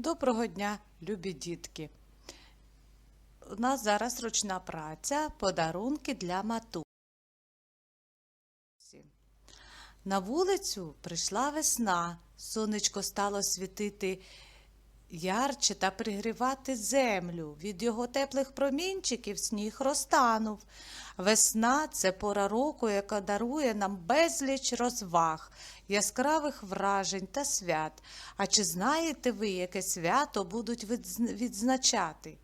Доброго дня, любі дітки! У нас зараз ручна праця, подарунки для матусі. На вулицю прийшла весна, сонечко стало світити ярче та пригрівати землю. Від його теплих промінчиків сніг розтанув. Весна це пора року, яка дарує нам безліч розваг, яскравих вражень та свят. А чи знаєте ви, яке свято будуть відзначати?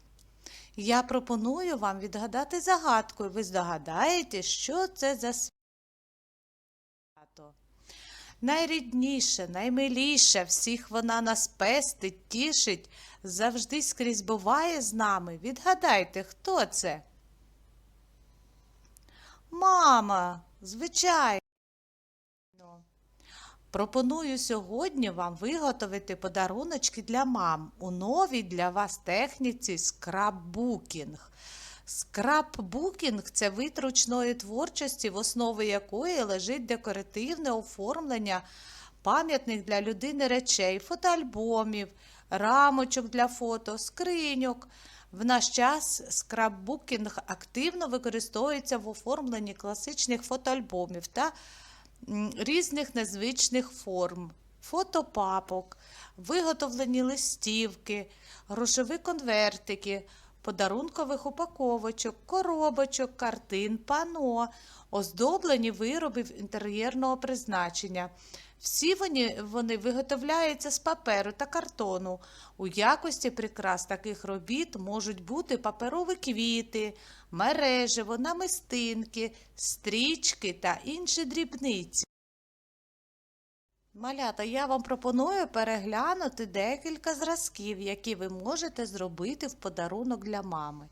Я пропоную вам відгадати загадку, і ви здогадаєте, що це за свято. Найрідніше, наймиліше, всіх вона нас пестить, тішить, завжди скрізь буває з нами. Відгадайте, хто це? Мама, звичайно. Пропоную сьогодні вам виготовити подаруночки для мам у новій для вас техніці скраббукінг. Скраббукінг – це вид ручної творчості, в основі якої лежить декоративне оформлення пам'ятних для людини речей, фотоальбомів, рамочок для фото, скриньок. В наш час скраббукінг активно використовується в оформленні класичних фотоальбомів та різних незвичних форм, фотопапок, виготовлені листівки, грошові конвертики, подарункових упаковочок, коробочок, картин, пано, оздоблені вироби інтер'єрного призначення. Всі вони, вони виготовляються з паперу та картону. У якості прикрас таких робіт можуть бути паперові квіти, мережево, намистинки, стрічки та інші дрібниці. Малята, я вам пропоную переглянути декілька зразків, які ви можете зробити в подарунок для мами.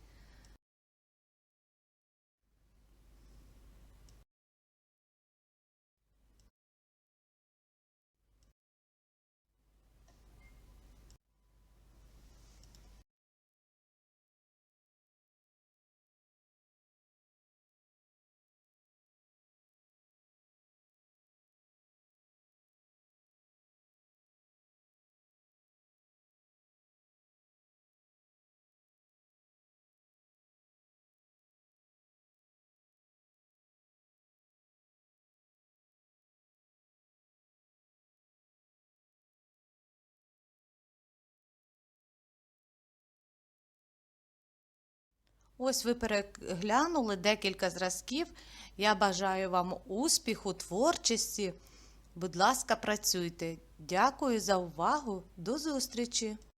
Ось ви переглянули декілька зразків. Я бажаю вам успіху, творчості. Будь ласка, працюйте. Дякую за увагу. До зустрічі!